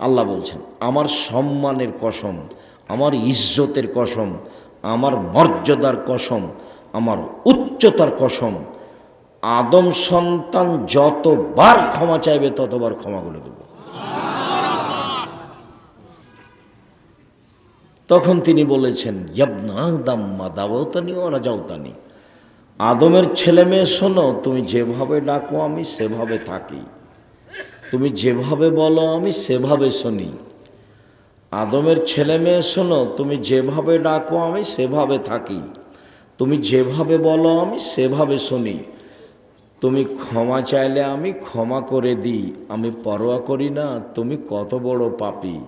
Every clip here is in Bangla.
আল্লাহ বলছেন, আমার সম্মানের কসম, আমার ইজ্জতের কসম, আমার মর্যাদার কসম, আমার উচ্চতার কসম, আদম সন্তান যতবার ক্ষমা চাইবে, ততবার ক্ষমা করে দেব। তখন তিনি বলেছেন, ইয়াবনা দাম্মা দাবতানি ওরা যাওতানি আদমের ছেলে মেয়ে শোনো, তুমি যেভাবে ডাকো, আমি সেভাবে থাকি। তুমি যেভাবে বলো, আমি সেভাবে শুনি। আদমের ছেলে মেয়ে শোনো, তুমি যেভাবে ডাকো, আমি সেভাবে থাকি। তুমি যেভাবে বলো, আমি সেভাবে শুনি। তুমি ক্ষমা চাইলে আমি ক্ষমা করে দিই। আমি পরোয়া করি না, তুমি কত বড় পাপি।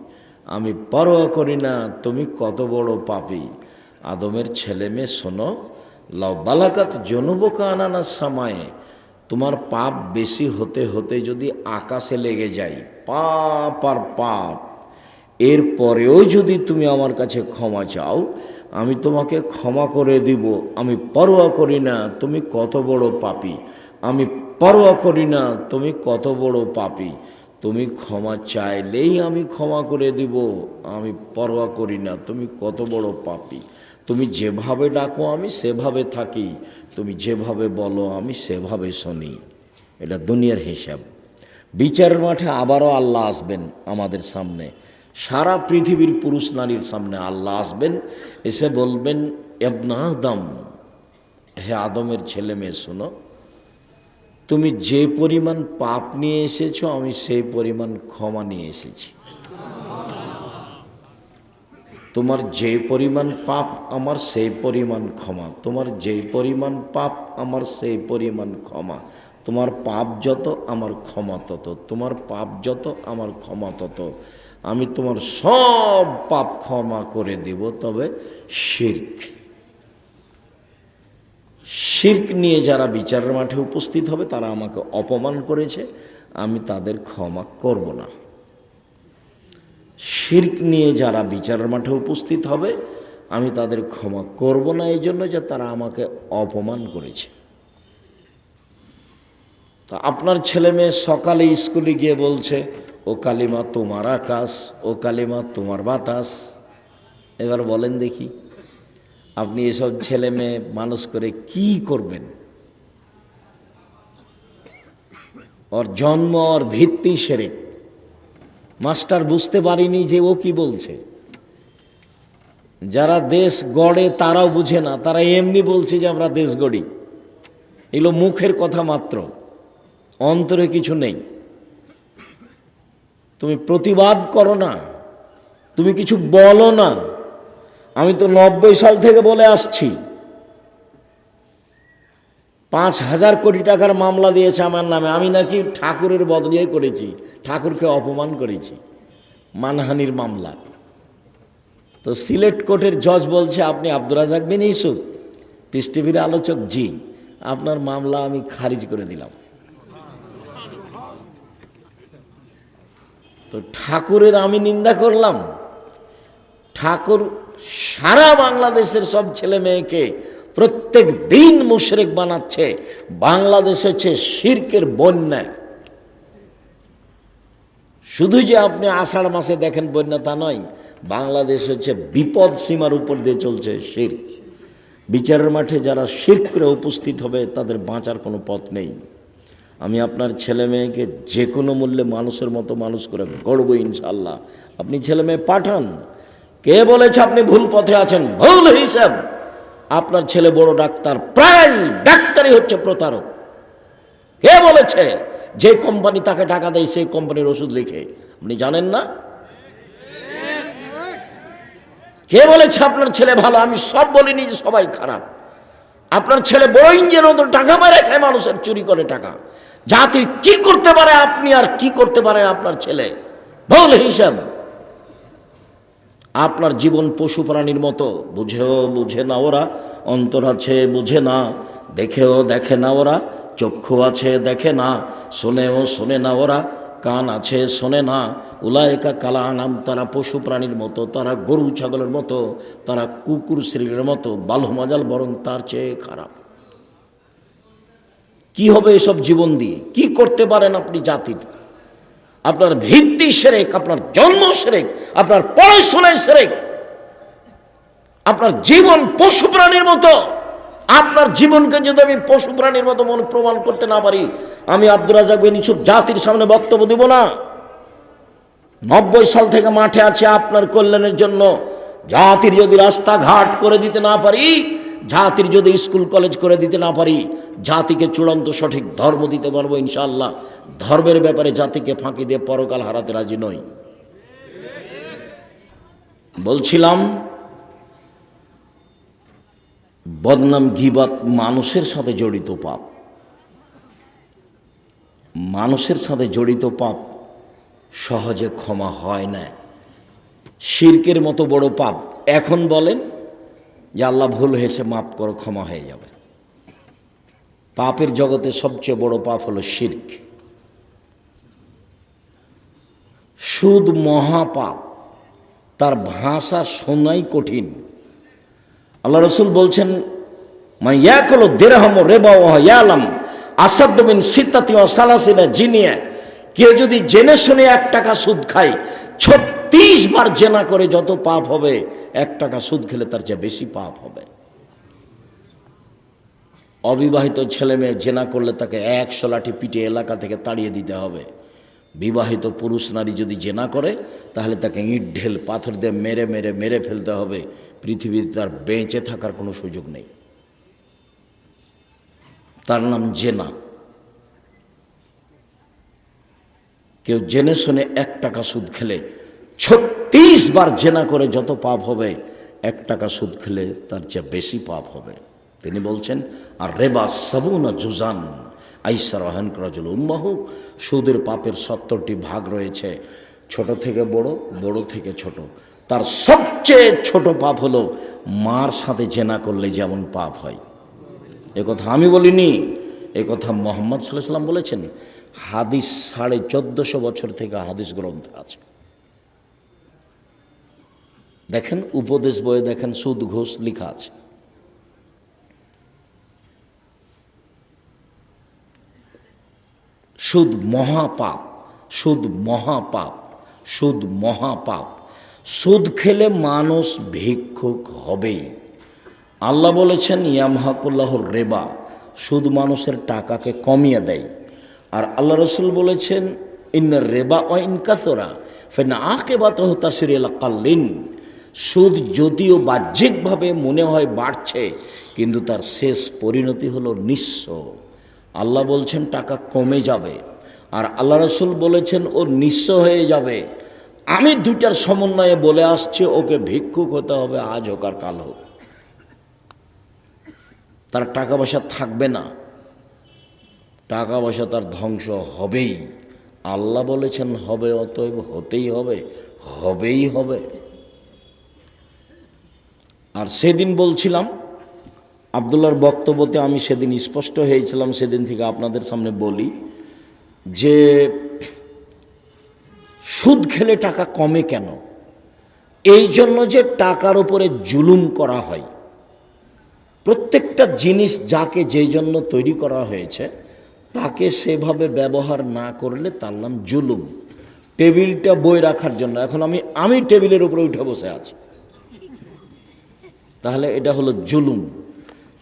আমি পরোয়া করি না, তুমি কত বড় পাপি। আদমের ছেলে মেয়ে শোনো, লাউ বালাকাত জনবকা আনানা সামায়ে। তোমার পাপ বেশি হতে হতে যদি আকাশে লেগে যায়, পাপ আর পাপ। এর পরেও যদি তুমি আমার কাছে ক্ষমা চাও, আমি তোমাকে ক্ষমা করে দিব। আমি পরোয়া করি না, তুমি কত বড় পাপি। আমি পরোয়া করি না, তুমি কত বড় পাপি। তুমি ক্ষমা চাইলেই আমি ক্ষমা করে দিব। আমি পরোয়া করি না, তুমি কত বড় পাপি। তুমি যেভাবে ডাকো, আমি সেভাবে থাকি। তুমি যেভাবে বলো, আমি সেভাবে শুনি। এটা দুনিয়ার হিসাব। বিচারের মাঠে আবারও আল্লাহ আসবেন আমাদের সামনে। সারা পৃথিবীর পুরুষ নারীর সামনে আল্লাহ আসবেন। এসে বলবেন এবনা আদম, হে আদমের ছেলে মেয়ে, শোনো। তুমি যে পরিমাণ পাপ নিয়ে এসেছ, আমি সেই পরিমাণ ক্ষমা নিয়ে এসেছি। তোমার যে পরিমাণ পাপ আমার সেই পরিমাণ ক্ষমা। তোমার যে পরিমাণ পাপ আমার সেই পরিমাণ ক্ষমা। তোমার পাপ যত আমার ক্ষমা তত। তোমার পাপ যত আমার ক্ষমা তত। আমি তোমার সব পাপ ক্ষমা করে দেব, তবে শির্ক। শির্ক নিয়ে যারা বিচারের মাঠে উপস্থিত হবে, তারা আমাকে অপমান করেছে। আমি তাদের ক্ষমা করব না। শির্ক নিয়ে যারা বিচারের মাঠে উপস্থিত হবে, আমি তাদের ক্ষমা করব না, এই জন্য যে তারা আমাকে অপমান করেছে। তা আপনার ছেলে মেয়ে সকালে স্কুলে গিয়ে বলছে, ও কালিমা তোমার আকাশ, ও কালিমা তোমার বাতাস। এবার বলেন দেখি, আপনি এসব ছেলে মেয়ে মানুষ করে কি করবেন? ওর জন্ম, ওর ভিত্তি সেরে মাস্টার বুঝতে পারিনি যে ও কি বলছে। যারা দেশ গড়ে তারাও বুঝে না, তারা এমনি বলছে যে আমরা দেশ গড়ি। এগুলো মুখের কথা মাত্র, অন্তরে কিছু নেই। তুমি প্রতিবাদ করো না, তুমি কিছু বলো না। আমি তো নব্বই সাল থেকে বলে আসছি। পাঁচ হাজার কোটি টাকার মামলা দিয়েছে আমার নামে, আমি নাকি ঠাকুরের বদলিয়ে করেছি। ঠাকুরকে অপমান করেছি। মানহানির মামলা। তো সিলেট কোর্টের জজ বলছে, আপনি আব্দুর রাজাক বিন ইসুফ পিস টিভির আলোচক, জি, আপনার মামলা আমি খারিজ করে দিলাম। তো ঠাকুরের আমি নিন্দা করলাম। ঠাকুর সারা বাংলাদেশের সব ছেলে মেয়েকে প্রত্যেক দিন মুশরেক বানাচ্ছে। বাংলাদেশ হচ্ছে শির্কের বন্যা। শুধু যে আপনি আষাঢ় মাসে দেখেন বন্যা তা নয়, বাংলাদেশ হচ্ছে বিপদ সীমার উপর দিয়ে চলছে শির্ক। বিচারের মাঠে যারা শির্ক করে উপস্থিত হবে, তাদের বাঁচার কোনো পথ নেই। আমি আপনার ছেলে মেয়েকে যে কোনো মূল্যে মানুষের মতো মানুষ করে গড়ব ইনশাল্লাহ আপনি ছেলে মেয়ে পাঠান। কে বলেছে আপনি ভুল পথে আছেন? ভুল হিসাব। আপনার ছেলে বড় ডাক্তার, প্রায় ডাক্তারই হচ্ছে প্রতারক। কে বলেছে? যে কোম্পানি তাকে টাকা দেয়, সেই কোম্পানির ওষুধ লিখে। আপনি জানেন না? কে বলেছে, আপনার ছেলে ভালো? আমি সব বলিনি যে সবাই খারাপ। আপনার ছেলে বড় ইঞ্জিনের মতো টাকা মেরে খায়, মানুষের চুরি করে টাকা। জাতির কি করতে পারে আপনি আর কি করতে পারেন আপনার ছেলে? ভুল হিসাব। আপনার জীবন পশু প্রাণীর মতো। বুঝেও বুঝে না ওরা, অন্তর আছে বুঝে না, দেখেও দেখে না ওরা। চক্ষু আছে দেখে না, শোনেও শোনে না ওরা, কান আছে শোনে না। উলায়কা কালা আনাম তারা পশু প্রাণীর মতো, তারা গরু ছাগলের মতো, তারা কুকুর শ্রীর মতো বালু মজাল বরং তার চেয়ে খারাপ। কি হবে এসব জীবন দিয়ে? কি করতে পারেন আপনি জাতির? আপনার ভিত্তি সেরেক, আপনার জন্ম সেরেক, আপনার পড়াশোনায় সেরেক, আপনার জীবন পশু প্রাণীর মতো। আপনার জীবনকে যদি আমি পশু প্রাণীর মতো মনে প্রমাণ করতে না পারি, আমি আব্দুর রাজাক বিন জাতির সামনে বক্তব্য দিব না। নব্বই সাল থেকে মাঠে আছে আপনার কল্যাণের জন্য। জাতির যদি রাস্তাঘাট করে দিতে না পারি, জাতির যদি স্কুল কলেজ করে দিতে না পারি, জাতিকে চূড়ান্ত সঠিক ধর্ম দিতে পারব ইনশাআল্লাহ। ধর্মের ব্যাপারে জাতিকে ফাঁকি দিয়ে পরকাল হারাতে রাজি নই। বলছিলাম বদনাম গিবাত মানুষের সাথে জড়িত পাপ। মানুষের সাথে জড়িত পাপ সহজে ক্ষমা হয় না। শির্কের মতো বড় পাপ এখন বলেন যে আল্লাহ ভুল হয়েছে মাপ করো, ক্ষমা হয়ে যাবে। পাপের জগতে সবচেয়ে বড় পাপ হলো শির্ক। সুদ মহাপাপ, তার ভাষা শোনাই কঠিন। আল্লাহ রসুল বলছেন ইয়াকলো দেরহম রেবা ও ইয়ালাম আসাদ্দিন সিতাতি ও সালাসিনা জিনিয়া। কেউ যদি জেনে শুনে এক টাকা সুদ খায়, ছত্রিশ বার জেনা করে যত পাপ হবে, এক টাকা সুদ খেলে তার চেয়ে বেশি পাপ হবে। অবিবাহিত ছেলে মেয়ে জেনা করলে তাকে একশো লাঠি পিটে এলাকা থেকে তাড়িয়ে দিতে হবে। বিবাহিত পুরুষ নারী যদি জেনা করে, তাহলে তাকে ইট, ঢেল, পাথর দিয়ে মেরে মেরে মেরে ফেলতে হবে। পৃথিবীতে তার বেঁচে থাকার কোনো সুযোগ নেই। তার নাম জেনা। কেউ জেনে শুনে এক টাকা সুদ খেলে ছত্রিশ বার জেনা করে যত পাপ হবে, এক টাকা সুদ খেলে তার চেয়ে বেশি পাপ হবে। তিনি বলছেন, আর রেবা সাবুনা জুজান আইসা রহেন করাজল উম্বাহ সুদের পাপের সত্তরটি ভাগ রয়েছে, ছোট থেকে বড় বড় থেকে ছোট। তার সবচেয়ে ছোট পাপ হলো মার সাথে জেনা করলে যেমন পাপ হয়। এ কথা আমি বলিনি, এ কথা মোহাম্মদ সাল্লাম বলেছেন। হাদিস সাড়ে চোদ্দশো বছর থেকে হাদিস গ্রন্থ আছে। দেখেন, উপদেশ বইয়ে দেখেন, সুদ, ঘোষ লেখা আছে। সুদ মহাপাপ সুদ মহাপাপ সুদ মহাপাপ। সুদ খেলে মানুষ ভিক্ষুক হবেই। আল্লাহ বলেছেন ইয়ামহাকুল্লাহর রেবা সুদ মানুষের টাকাকে কমিয়ে দেয়। আর আল্লাহ রসুল বলেছেন, ইন্নার রেবা ও ইনকাসরা ফেন আকে বাত হতাশির এলাকাল্লিন সুদ যদিও বাহ্যিকভাবে মনে হয় বাড়ছে, কিন্তু তার শেষ পরিণতি হলো নিঃস্ব। আল্লাহ বলছেন, টাকা কমে যাবে আর আল্লাহ রসুল বলেছেন, ও নিঃস্ব হয়ে যাবে আমি দুইটার সমন্বয়ে বলে আসছি, ওকে ভিক্ষুক হতে হবে, আজ হোক আর কাল হোক। তার টাকা পয়সা থাকবে না। টাকা পয়সা তার ধ্বংস হবেই। আল্লাহ বলেছেন, হবে, অতএব হতেই হবে, হবেই হবে। আর সেদিন বলছিলাম আবদুল্লার বক্তব্যতে আমি সেদিন স্পষ্ট হয়েছিলাম, সেদিন থেকে আপনাদের সামনে বলি যে সুদ খেলে টাকা কমে কেন? এই জন্য যে টাকার উপরে জুলুম করা হয়। প্রত্যেকটা জিনিস যাকে যেই জন্য তৈরি করা হয়েছে, তাকে সেভাবে ব্যবহার না করলে তার নাম জুলুম। টেবিলটা বই রাখার জন্য। এখন আমি আমি টেবিলের উপরে উঠে বসে আছি। তাহলে এটা হলো জুলুম।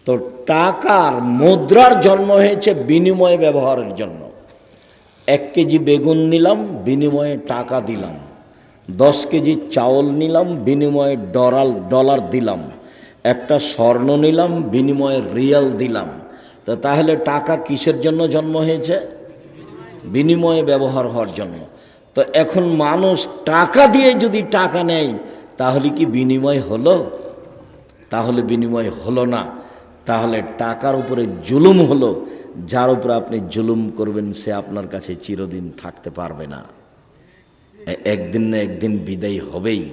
তো টাকার মুদ্রার জন্ম হয়েছে বিনিময় ব্যবহারের জন্য। এক কেজি বেগুন নিলাম, বিনিময়ে টাকা দিলাম। দশ কেজি চাউল নিলাম, বিনিময়ে ডরাল, ডলার দিলাম। একটা স্বর্ণ নিলাম, বিনিময়ে রিয়াল দিলাম। তো তাহলে টাকা কিসের জন্য জন্ম হয়েছে? বিনিময়ে ব্যবহার হওয়ার জন্য। তো এখন মানুষ টাকা দিয়ে যদি টাকা নেয়, তাহলে কি বিনিময় হলো? তাহলে বিনিময় হলো না। তাহলে টাকার উপরে জুলুম হলো। যার উপরে আপনি জুলুম করবেন, সে আপনার কাছে চিরদিন থাকতে পারবে না। একদিন না একদিন বিদায় হবেই।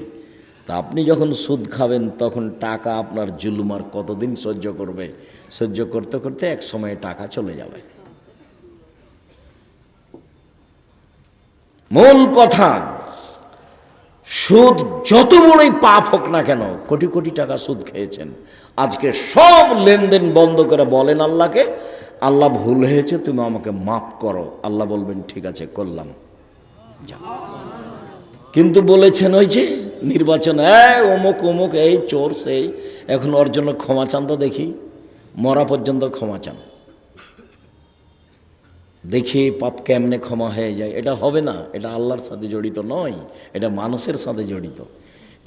তা আপনি যখন সুদ খাবেন, তখন টাকা আপনার জুলুম আর কতদিন সহ্য করবে? সহ্য করতে করতে এক সময়ে টাকা চলে যাবে। মূল কথা, সুদ যত বড়ই পাপ হোক না কেন, কোটি কোটি টাকা সুদ খেয়েছেন। আজকে সব লেনদেন বন্ধ করে বলেন আল্লাহকে আল্লাহ ভুল হয়েছে, তুমি আমাকে মাফ করো। আল্লাহ বলবেন, ঠিক আছে, করলাম। কিন্তু বলেছেন ওই যে নির্বাচন, এই অমুক অমুক, এই চোর, সেই। এখন ওর জন্য ক্ষমা চান তো দেখি, মরা পর্যন্ত ক্ষমা চান। দেখি পাপ কেমনে ক্ষমা হয়ে যায়। এটা হবে না, এটা আল্লাহর সাথে জড়িত নয়, এটা মানুষের সাথে জড়িত।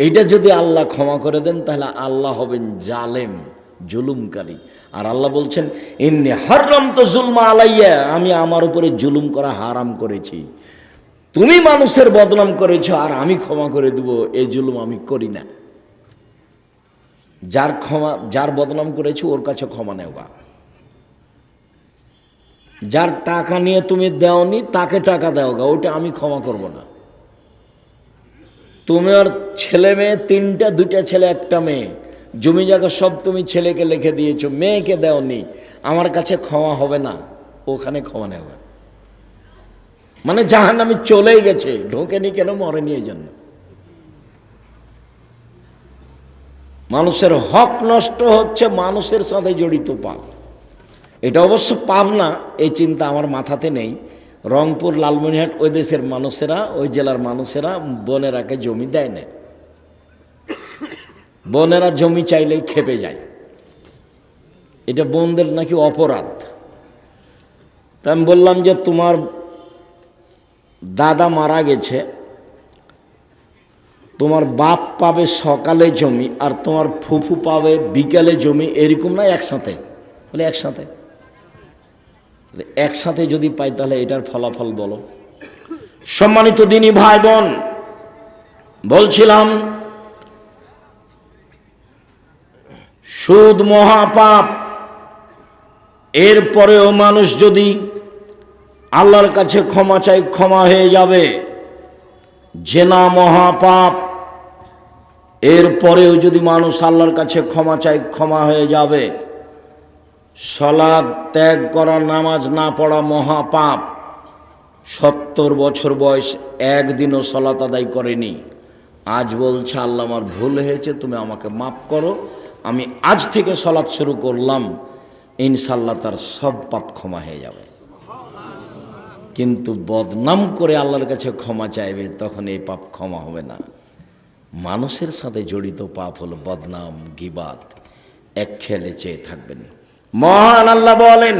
এইটা যদি আল্লাহ ক্ষমা করে দেন, তাহলে আল্লাহ হবেন জালেম, জুলুমকারী। আর আল্লাহ বলছেন এমনি হারাম তো জুলমা আলাইয়া, আমি আমার উপরে জুলুম করা হারাম করেছি। তুমি মানুষের বদনাম করেছ, আর আমি ক্ষমা করে দেব এই জুলুম আমি করি না। যার ক্ষমা, যার বদনাম করেছি, ওর কাছে ক্ষমা নেওয়া। যার টাকা নিয়ে তুমি দেওনি, তাকে টাকা দেও গা ওটা আমি ক্ষমা করব না। তুমি আর ছেলে মেয়ে, তিনটা, দুইটা ছেলে, একটা মেয়ে। জমি জায়গা সব তুমি ছেলেকে লিখে দিয়েছ, মেয়েকে দেওনি, আমার কাছে ক্ষমা হবে না, ওখানে ক্ষমা নেওয়া মানে জাহান আমি চলেই গেছে, ঢোকেনি কেন মরে নিয়ে যান মানুষের হক নষ্ট হচ্ছে, মানুষের সাথে জড়িত পাপ। এটা অবশ্য পাপ না, এই চিন্তা আমার মাথাতে নেই। রংপুর লালমনিহাট ওই দেশের মানুষেরা, ওই জেলার মানুষেরা বোনেরাকে জমি দেয় না। বোনেরা জমি চাইলেই খেপে যায়। এটা বোনদের নাকি অপরাধ। তা আমি বললাম যে তোমার দাদা মারা গেছে, তোমার বাপ পাবে সকালে জমি আর তোমার ফুফু পাবে বিকালে জমি, এরকম না একসাথে? বলে একসাথে। একসাথে যদি পাই তাহলে এটার ফলাফল বলো। সম্মানিত দিনী ভাই বোন, বলছিলাম সুদ মহাপাপ। এরপরেও মানুষ যদি আল্লাহর কাছে ক্ষমা চাই ক্ষমা হয়ে যাবে। জেনা মহাপাপ। এরপরেও যদি মানুষ আল্লাহর কাছে ক্ষমা চাই ক্ষমা হয়ে যাবে। সলাদ ত্যাগ করা, নামাজ না পড়া মহাপাপ। সত্তর বছর বয়স, একদিনও সলাত আদায় করেনি। আজ বলছে, আল্লাহ, আমার ভুল হয়েছে, তুমি আমাকে মাফ করো। আমি আজ থেকে সলাৎ শুরু করলাম ইনশাল্লাহ তার সব পাপ ক্ষমা হয়ে যাবে। কিন্তু বদনাম করে আল্লাহর কাছে ক্ষমা চাইবে, তখন এই পাপ ক্ষমা হবে না। মানুষের সাথে জড়িত পাপ হলো বদনাম গিবাত এক খেলে চেয়ে থাকবেন। মহান আল্লাহ বলেন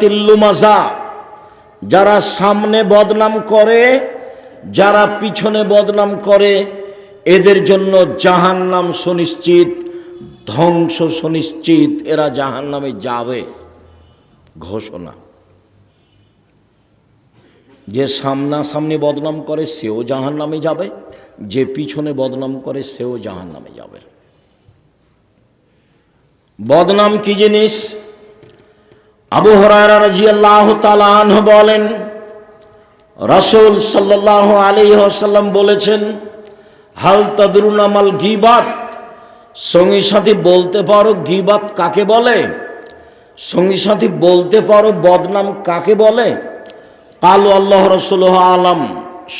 তিল্লুমাজা যারা সামনে বদনাম করে, যারা পিছনে বদনাম করে এদের জন্য জাহান্নাম সুনিশ্চিত, ধ্বংস সুনিশ্চিত, এরা জাহান্নামে যাবে। ঘোষণা। যে সামনাসামনি বদনাম করে, সেও জাহান নামে যাবে। যে পিছনে বদনাম করে, সেও জাহান নামে যাবে। বদনাম কি জিনিস? আবু হরারা রাজিয়াল্লাহ তালাহ বলেন, রসুল সাল্লাহ আলী সাল্লাম বলেছেন হাল তাদরুনামাল গিবাত। সঙ্গী সাথী বলতে পারো গিবাত কাকে বলে? সঙ্গী সাথী বলতে পারো বদনাম কাকে বলে? কালু আল্লাহ রসুল আলম,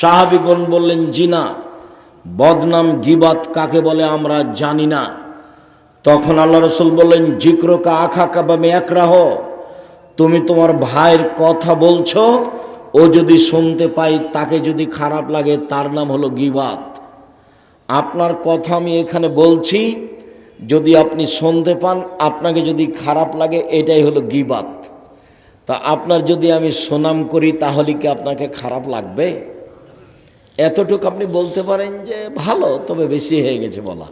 সাহাবিগণ বললেন, জিনা, বদনাম গিবাত কাকে বলে আমরা জানি না। তখন আল্লাহ রসুল বললেন, জিক্রকা আখা কাবামে একরাহ তুমি তোমার ভাইয়ের কথা বলছো, ও যদি শুনতে পাই তাকে যদি খারাপ লাগে, তার নাম হলো গিবাত। আপনার কথা আমি এখানে বলছি, যদি আপনি শুনতে পান, আপনাকে যদি খারাপ লাগে, এটাই হলো গিবাত। তা আপনার যদি আমি সুনাম করি, তাহলে কি আপনাকে খারাপ লাগবে? এতটুকু আপনি বলতে পারেন যে, ভালো, তবে বেশি হয়ে গেছে বলা।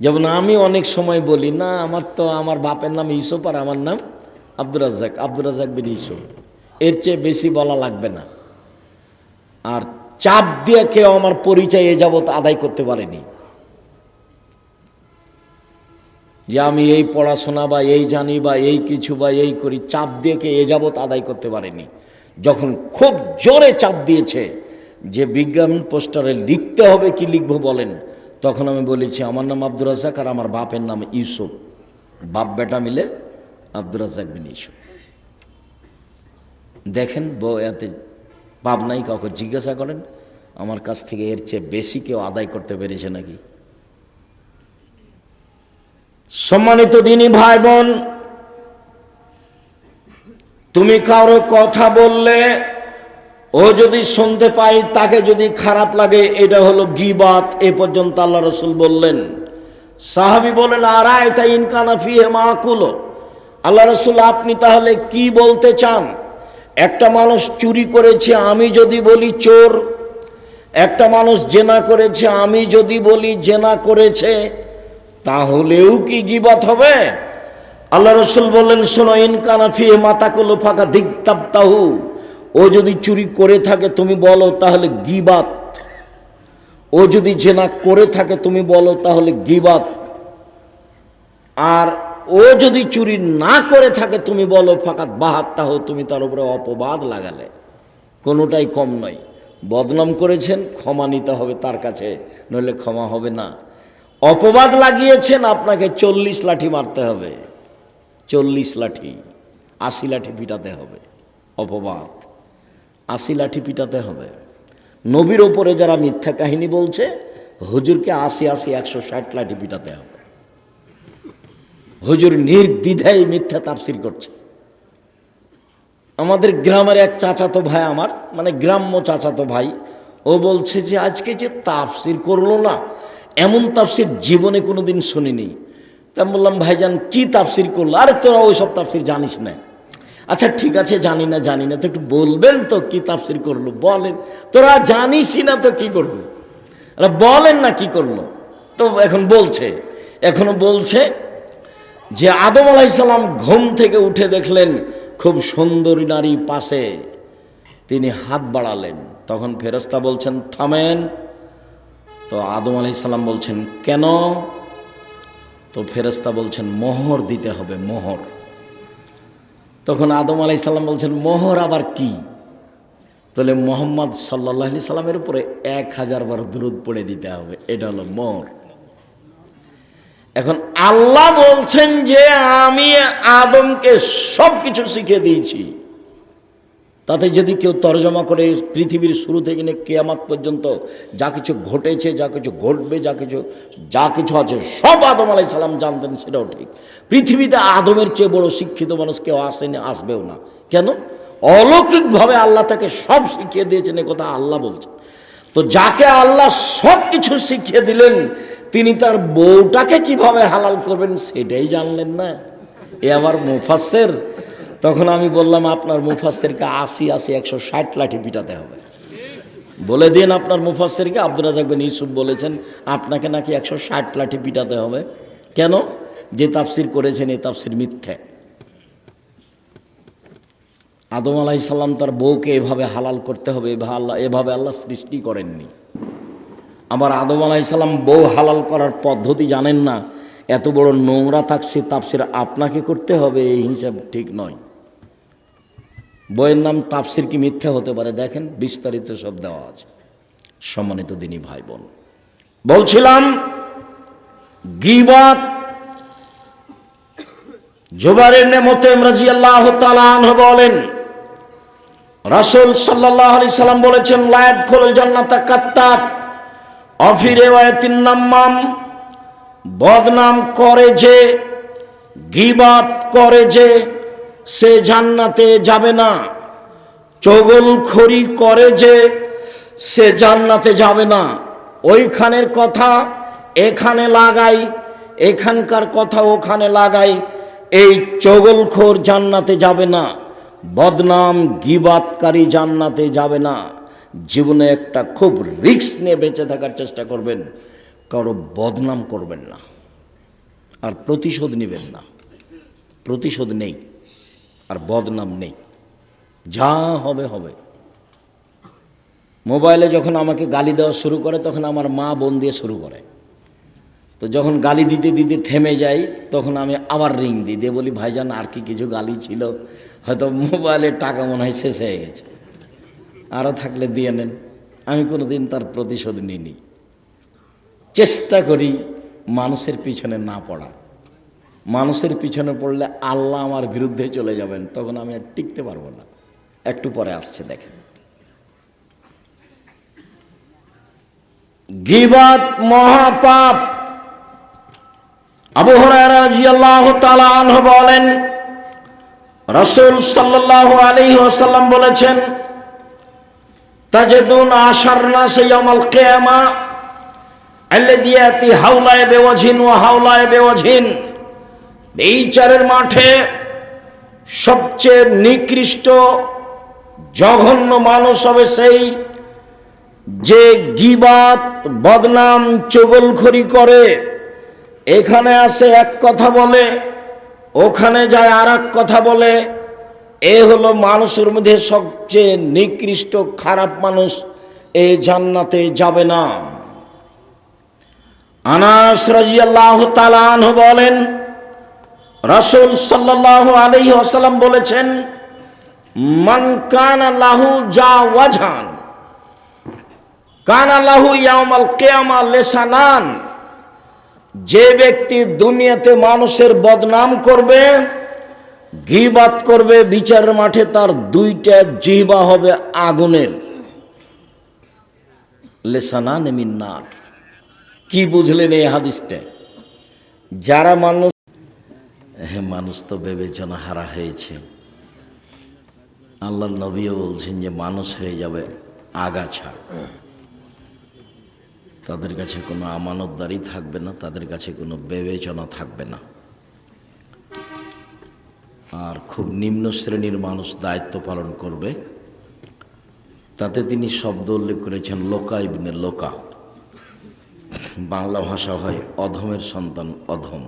যেমন আমি অনেক সময় বলি, না, আমার তো, আমার বাপের নাম ইসুফ আর আমার নাম আব্দুর রাজ্জাক আব্দুর রাজ্জাক বিন ইসুফ এর চেয়ে বেশি বলা লাগবে না। আর চাপ দিয়ে কেউ আমার পরিচয় এ যাবৎ আদায় করতে পারেনি। যে আমি এই পড়াশোনা বা এই জানি বা এই কিছু বা এই করি, চাপ দিয়ে কে এ যাবৎ আদায় করতে পারেনি। যখন খুব জোরে চাপ দিয়েছে যে বিজ্ঞান পোস্টারে লিখতে হবে কি লিখব বলেন, তখন আমি বলেছি, আমার নাম আব্দুর রাজাক আর আমার বাপের নাম ইউসুফ। বাপ বেটা মিলে আব্দুর রাজাক বিন ইউসুফ। দেখেন বউ এতে পাপ নাই, কাউকে জিজ্ঞাসা করেন, আমার কাছ থেকে এর চেয়ে বেশি কেউ আদায় করতে পেরেছে নাকি? সম্মানিত দিনী ভাই বোন তুমি কারও কথা বললে, ও যদি শুনতে পাই তাকে যদি খারাপ লাগে, এটা হলো গিবাত, এ পর্যন্ত আল্লাহ রসুল বললেন। সাহাবি বলেন আরায় তাই ইনকানা ফিহে মাকুলো আল্লাহ রসুল, আপনি তাহলে কি বলতে চান? একটা মানুষ চুরি করেছে, আমি যদি বলি চোর। একটা মানুষ জেনা করেছে, আমি যদি বলি জেনা করেছে, তাহলেও কি গিবাত হবে? আল্লাহ রসুল বললেন, শোনো ইনকানা ফিহে মাতা কলো ফাঁকা দিকতাব তাহু ও যদি চুরি করে থাকে, তুমি বলো, তাহলে গিবাত। ও যদি জেনা করে থাকে, তুমি বলো, তাহলে গিবাত। আর ও যদি চুরি না করে থাকে, তুমি বলো, ফাঁকাত বাহাত তাহ তুমি তার উপরে অপবাদ লাগালে। কোনোটাই কম নয়। বদনাম করেছেন, ক্ষমা নিতে হবে তার কাছে, নইলে ক্ষমা হবে না। অপবাদ লাগিয়েছেন, আপনাকে চল্লিশ লাঠি মারতে হবে। চল্লিশ লাঠি, আশি লাঠি পিটাতে হবে। অপবাদ। আশি লাঠি পিটাতে হবে। নবীর ওপরে যারা মিথ্যা কাহিনী বলছে, হুজুরকে আশি আশি, একশো ষাট লাঠি পিটাতে হবে। হুজুর নির্দ্বিধায় মিথ্যা তাফসির করছে। আমাদের গ্রামের এক চাচাতো ভাই আমার মানে গ্রাম্য চাচাতো ভাই, ও বলছে যে, আজকে যে তাফসির করল না, এমন তাফসির জীবনে কোনোদিন শুনিনি। তা বললাম, ভাইজান, কি তাফসির করল? আরে, তোরা ওই সব তাফসির জানিস না। আচ্ছা ঠিক আছে, জানি না জানি না, তো একটু বলবেন তো কি তাফসির করল? বলেন। তোরা জানিসই না তো কি আরে, বলেন না কি করল? তো এখন বলছে, এখনও বলছে যে আদম আলাইসাল্লাম ঘুম থেকে উঠে দেখলেন, খুব সুন্দরী নারী পাশে। তিনি হাত বাড়ালেন। তখন ফেরস্তা বলছেন, থামেন। তো আদম আলাইসাল্লাম বলছেন, কেন? তো ফেরস্তা বলছেন, মোহর দিতে হবে, মোহর। তখন আদম আলাইসাল্লাম বলছেন, মোহর আবার কি? তাহলে মোহাম্মদ সাল্লাহ সাল্লামের উপরে এক হাজার বার দূরত পড়ে দিতে হবে। এটা হলো মোহর। এখন আল্লাহ বলছেন যে আমি আদমকে সব কিছু শিখিয়ে দিয়েছি। তাতে যদি কেউ তর্জমা করে পৃথিবীর শুরু থেকে নিয়ে কেয়ামাত পর্যন্ত যা কিছু ঘটেছে, যা কিছু ঘটবে, যা কিছু যা কিছু আছে, সব আদম আলাই সালাম জানতেন সেটাও ঠিক। পৃথিবীতে আদমের চেয়ে বড় শিক্ষিত মানুষ কেউ আসেনি, আসবেও না। কেন? অলৌকিকভাবে আল্লাহ তাকে সব শিখিয়ে দিয়েছেন এ কথা আল্লাহ বলছেন। তো যাকে আল্লাহ সব কিছু শিখিয়ে দিলেন তিনি তার বউটাকে কীভাবে হালাল করবেন সেটাই জানলেন না। এ আবার মুফাসের তখন আমি বললাম, আপনার মুফাসেরকে আশি আশি একশো ষাট লাঠি পিটাতে হবে। বলে দিন আপনার মুফাসেরকে আব্দুল রাজাক বিন ইউসুফ বলেছেন, আপনাকে নাকি একশো ষাট লাঠি পিটাতে হবে। কেন? যে তাফসির করেছেন এই তাফসির মিথ্যে। আদম আলাহি সাল্লাম তার বউকে এভাবে হালাল করতে হবে, এভাবে আল্লাহ এভাবে আল্লাহ সৃষ্টি করেননি। আবার আদম আলাইসাল্লাম বউ হালাল করার পদ্ধতি জানেন না। এত বড় নোংরা থাকছে তাপসির আপনাকে করতে হবে, এই হিসাব ঠিক নয়। বইয়ের নাম তাপসির কি মিথ্যা হতে পারে? দেখেন, বিস্তারিত সব দেওয়া আছে। সম্মানিত দিনী ভাই বোন বলছিলাম গিবাত জোবারের নেমতে রাজি আল্লাহ বলেন, রাসুল সাল্লাহ আলি সাল্লাম বলেছেন লায়াত খোল জান্নাতা কাত্তাত অফিরে নাম্মাম, বদনাম করে যে গিবাত করে যে, সে জান্নাতে যাবে না। চগলখড়ি করে যে, সে জান্নাতে যাবে না। ওইখানের কথা এখানে লাগাই, এখানকার কথা ওখানে লাগাই, এই চগলখোর জান্নাতে যাবে না, বদনাম গিবাতকারী জান্নাতে যাবে না। জীবনে একটা খুব রিস্ক নিয়ে বেঁচে থাকার চেষ্টা করবেন, কারও বদনাম করবেন না, আর প্রতিশোধ নেবেন না। প্রতিশোধ নেই, আর বদনাম নেই। যা হবে হবে। মোবাইলে যখন আমাকে গালি দেওয়া শুরু করে, তখন আমার মা বোন দিয়ে শুরু করে। তো যখন গালি দিতে দিতে থেমে যাই, তখন আমি আবার রিং দিই। দিয়ে বলি, ভাইজান, আর কি কিছু গালি ছিল? হয়তো মোবাইলের টাকা মনে হয় শেষ হয়ে গেছে। আরও থাকলে দিয়ে নেন। আমি কোনো দিন তার প্রতিশোধ নিইনি। চেষ্টা করি মানুষের পিছনে না পড়া। মানুষের পিছনে পড়লে আল্লাহ আমার বিরুদ্ধে চলে যাবেন, তখন আমি আর টিকতে পারব না। একটু পরে আসছে, দেখেন। গিবাত মহাপাপ। বলেন, রসুল সাল্লাহ আলী ওসাল্লাম বলেছেন আশার না সেই অমল কেয়ামা আল্লাদিয়াতি হাওলায় বেওয়াজিন ও হাওলায় এই চারের মাঠে সবচেয়ে নিকৃষ্ট জঘন্য মানুষ হবে সেই যে গিবাত, বদনাম, চগলখড়ি করে। এখানে আসে এক কথা বলে, ওখানে যায় আর কথা বলে এ হলো মানুষের মধ্যে সবচেয়ে নিকৃষ্ট খারাপ মানুষ, এ জান্নাতে যাবে না। আনাস রাজিয়াল্লাহ তালান বলেন, রসুল সাল্লাহ আলহি আসালাম বলেছেন, মান কান আল্লাহু যা ওয়াজান কান আল্লাহু ইয়ামাল কেয়ামা লেসানান যে ব্যক্তি দুনিয়াতে মানুষের বদনাম করবে ঘিবাত করবে বিচারের মাঠে, তার দুইটা জিহবা হবে আগুনের। লেসানান মিন্নার। কি বুঝলেন এই হাদিসটা? যারা মানুষ হ্যাঁ মানুষ তো বিবেচনা হারা হয়েছে। আল্লাহ নবীও বলছেন যে মানুষ হয়ে যাবে আগাছা। তাদের কাছে কোনো আমানতদারি থাকবে না, তাদের কাছে কোনো বিবেচনা থাকবে না। আর খুব নিম্ন শ্রেণির মানুষ দায়িত্ব পালন করবে। তাতে তিনি শব্দ উল্লেখ করেছেন, লোকা ইবনে লোকা। বাংলা ভাষা হয় অধমের সন্তান অধম।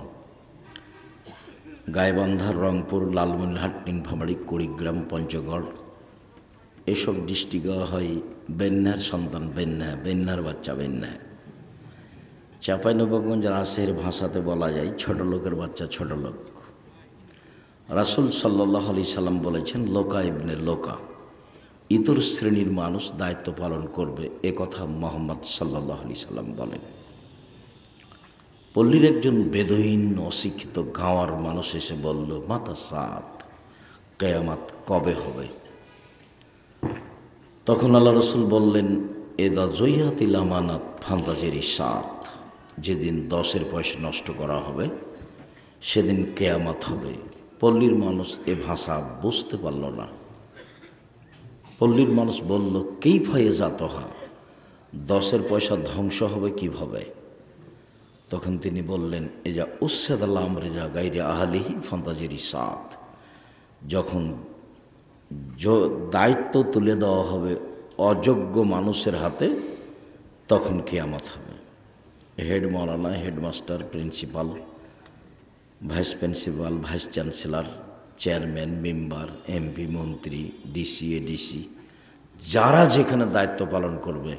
গাইবান্ধার রংপুর, লালমনিরহাট নীলফামারী কুড়িগ্রাম, পঞ্চগড়। এসব ডিস্ট্রিক্টে হয় বেন্যার সন্তান বেন্যা বেন্যার বাচ্চা বেন্যা চাঁপাইনবাবগঞ্জ রাজশাহীর ভাষাতে বলা যায়, ছোট লোকের বাচ্চা ছোট লোক। রাসুল সাল্লাহ আলি সাল্লাম বলেছেন, লোকা ইবনে লোকা। ইতর শ্রেণির মানুষ দায়িত্ব পালন করবে, এ কথা মোহাম্মদ সাল্লাহ আলি সাল্লাম বলেন। পল্লীর একজন বেদহীন, অশিক্ষিত, গাঁওয়ার মানুষ এসে বলল, মাতা সাত কেয়ামাত কবে হবে? তখন আল্লাহ রসুল বললেন, এদা জৈয়াতিল আমানাত ফান্তাজেরি সাত যেদিন দশের পয়সা নষ্ট করা হবে, সেদিন কেয়ামাত হবে। পল্লীর মানুষ এ ভাষা বুঝতে পারল না। পল্লীর মানুষ বলল, কেই ফয়ে যাত হা দশের পয়সা ধ্বংস হবে কীভাবে? তখন তিনি বললেন, এ যা উচ্ছেদ আল্লাহ রেজা গাইরে আহালিহি ফন্তাজেরি সাত যখন দায়িত্ব তুলে দেওয়া হবে অযোগ্য মানুষের হাতে, তখন কেয়ামত হবে। Head headmaster, principal vice principal, vice chancellor, chairman, member, MP, মন্ত্রী, ডিসি, এডিসি, যারা যেখানে দায়িত্ব পালন করবে,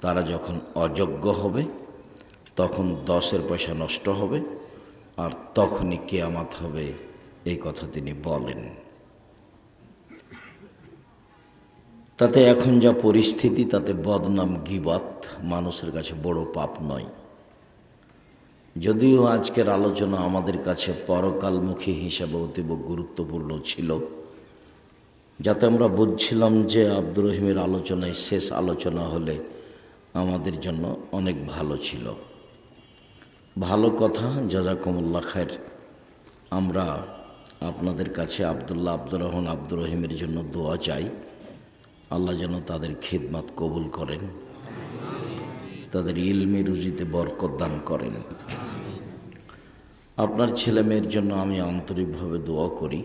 তারা যখন অযোগ্য হবে, তখন দশের পয়সা নষ্ট হবে, আর তখনই কেয়ামাত হবে, এই কথা তিনি বলেন। তাতে এখন যা পরিস্থিতি, তাতে বদনাম, গিবাত মানুষের কাছে বড় পাপ নয়। যদিও আজকের আলোচনা আমাদের কাছে পরকালমুখী হিসাবে অতীব গুরুত্বপূর্ণ ছিল, যাতে আমরা বুঝছিলাম যে আব্দুর রহিমের আলোচনায় শেষ আলোচনা হলে আমাদের জন্য অনেক ভালো ছিল। ভালো কথা জাজাকুমুল্লা খায়ের। আমরা আপনাদের কাছে আবদুল্লাহ আব্দুর রহমান আব্দুর রহিমের জন্য দোয়া চাই। আল্লাহ যেন তাদের খিদমাত কবুল করেন। তাদের ইলমে রুজিতে বরকত দান করেন। আপনার ছেলে মেয়ের জন্য আমি আন্তরিকভাবে দোয়া করি।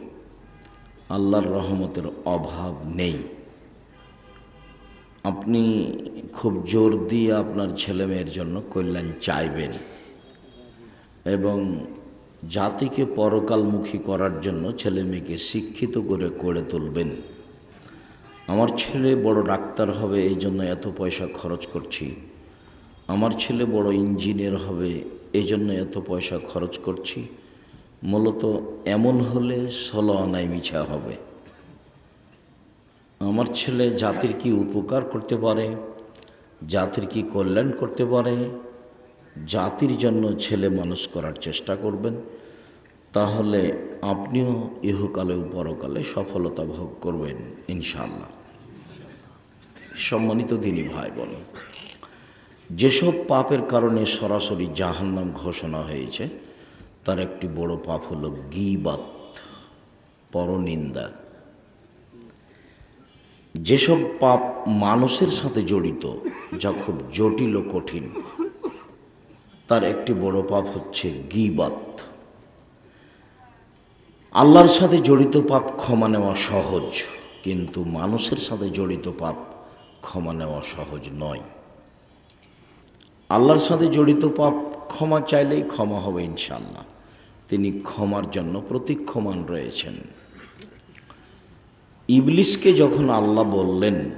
আল্লাহর রহমতের অভাব নেই। আপনি খুব জোর দিয়ে আপনার ছেলে মেয়ের জন্য কল্যাণ চাইবেন এবং জাতিকে পরকালমুখী করার জন্য ছেলে মেয়েকে শিক্ষিত করে করে তুলবেন। আমার ছেলে বড় ডাক্তার হবে, এই জন্য এত পয়সা খরচ করছি। আমার ছেলে বড় ইঞ্জিনিয়ার হবে এই জন্য এত পয়সা খরচ করছি। মূলত এমন হলে ষোলো আনায় মিছা হবে। আমার ছেলে জাতির কি উপকার করতে পারে? জাতির কি কল্যাণ করতে পারে? জাতির জন্য ছেলে মানুষ করার চেষ্টা করবেন, তাহলে আপনিও ইহকালে পরকালে সফলতা ভোগ করবেন ইনশাল্লাহ সম্মানিত দিনী ভাই বোন যেসব পাপের কারণে সরাসরি জাহান্নাম ঘোষণা হয়েছে, তার একটি বড় পাপ হলো গিবাত, পরনিন্দা। যেসব পাপ মানুষের সাথে জড়িত, যা খুব জটিল ও কঠিন, তার একটি বড় পাপ হচ্ছে গিবাত। আল্লাহর সাথে জড়িত পাপ ক্ষমা নেওয়া সহজ, কিন্তু মানুষের সাথে জড়িত পাপ ক্ষমা নেওয়া সহজ নয়। আল্লাহর সাথে জড়িত পাপ ক্ষমা চাইলেই ক্ষমা হবে ইনশাল্লাহ তিনি ক্ষমার জন্য প্রতীক্ষমান রয়েছেন। ইবলিসকে যখন আল্লাহ বললেন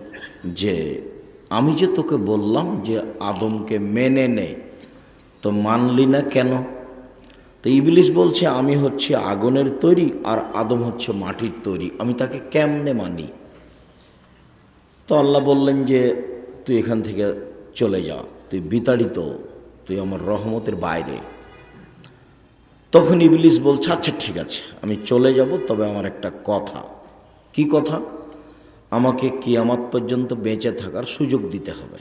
যে, আমি যে তোকে বললাম যে আদমকে মেনে নে, তো মানলি না কেন? তো ইবলিস বলছে, আমি হচ্ছে আগুনের তৈরি আর আদম হচ্ছে মাটির তৈরি। আমি তাকে কেমনে মানি? তো আল্লাহ বললেন যে, তুই এখান থেকে চলে যা। তুই বিতাড়িত, তুই আমার রহমতের বাইরে। তখন ইবলিস বলছে আচ্ছা ঠিক আছে, আমি চলে যাব, তবে আমার একটা কথা। কি কথা? আমাকে কিয়ামাত পর্যন্ত বেঁচে থাকার সুযোগ দিতে হবে।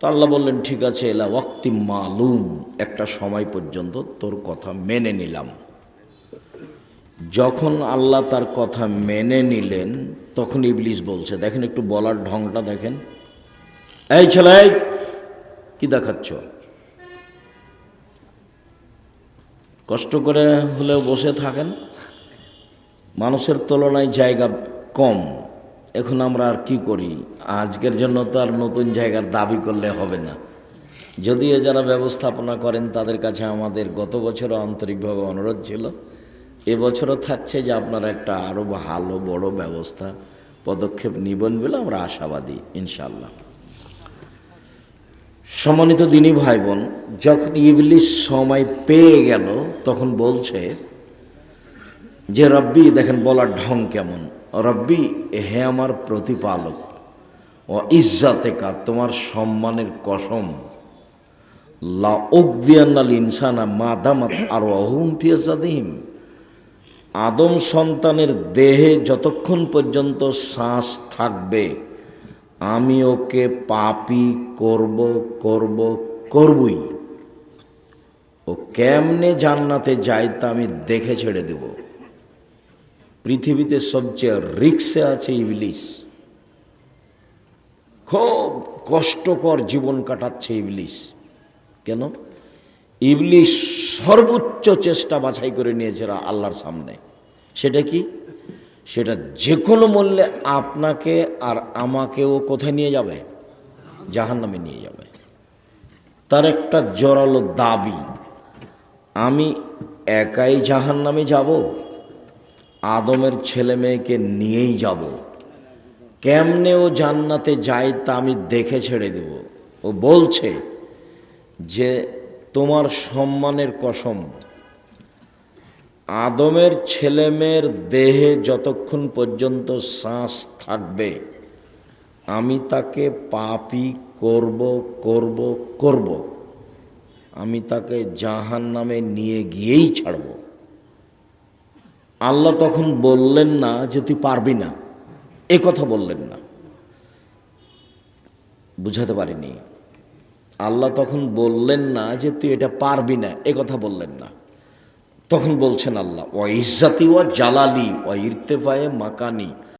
তো আল্লাহ বললেন, ঠিক আছে, এলা ওয়াক্তি মালুম, একটা সময় পর্যন্ত তোর কথা মেনে নিলাম। যখন আল্লাহ তার কথা মেনে নিলেন, তখন ইবলিস বলছে, দেখেন, একটু বলার ঢংটা দেখেন। এই ছেলে, কি দেখাচ্ছ? কষ্ট করে হলেও বসে থাকেন। মানুষের তুলনায় জায়গা কম। এখন আমরা আর কি করি? আজকের জন্য তো আর নতুন জায়গার দাবি করলে হবে না। যদিও যারা ব্যবস্থাপনা করেন, তাদের কাছে আমাদের গত বছরও আন্তরিকভাবে অনুরোধ ছিল। এবছরও থাকছে যে আপনারা একটা আরও ভালো, বড় ব্যবস্থা, পদক্ষেপ নিবেন বলে আমরা আশাবাদী ইনশাল্লাহ সম্মানিত দিনী ভাই বোন যখন ইবলিস সময় পেয়ে গেল, তখন বলছে যে, রব্বি, দেখেন বলার ঢং কেমন। রব্বি, হে আমার প্রতিপালক, ও ইজ্জাতে কা তোমার সম্মানের কসম। লা উকবিয়ান্নাল ইনসানা মা দামাত আর অহুম ফিয়াজাদিম আদম সন্তানের দেহে যতক্ষণ পর্যন্ত শ্বাস থাকবে আমি ওকে পাপি করব করব, করবই। ও কেমনে জান্নাতে যায় তা আমি দেখে ছেড়ে দেব। পৃথিবীতে সবচেয়ে রিক্সে আছে ইবলিস। খুব কষ্টকর জীবন কাটাচ্ছে ইবলিস। কেন? ইবলিস সর্বোচ্চ চেষ্টা বাছাই করে নিয়েছে আল্লাহর সামনে। সেটা কি? সেটা যে কোনো মূল্যে আপনাকে আর আমাকেও কোথায় নিয়ে যাবে? জাহান্নামে নিয়ে যাবে। তার একটা জোরালো দাবি, আমি একাই জাহান্নামে যাব, আদমের ছেলে মেয়েকে নিয়েই যাব। কেমনে ও জান্নাতে যায় তা আমি দেখে ছেড়ে দেব। ও বলছে যে, তোমার সম্মানের কসম আদমের ছেলেমেয়ের দেহে যতক্ষণ পর্যন্ত শ্বাস থাকবে, আমি তাকে পাপি করব করব করব। আমি তাকে জাহান নামে নিয়ে গিয়েই ছাড়ব। আল্লাহ তখন বললেন না যে তুই পারবি না। এ কথা বললেন না। বুঝাতে পারিনি। আল্লাহ তখন বললেন না যে তুই এটা পারবি না। এ কথা বললেন না। তখন বলছেন আল্লাহ ও ইজ্জাতি ও জালালি ও ইর্তেফায়ে মাকানি।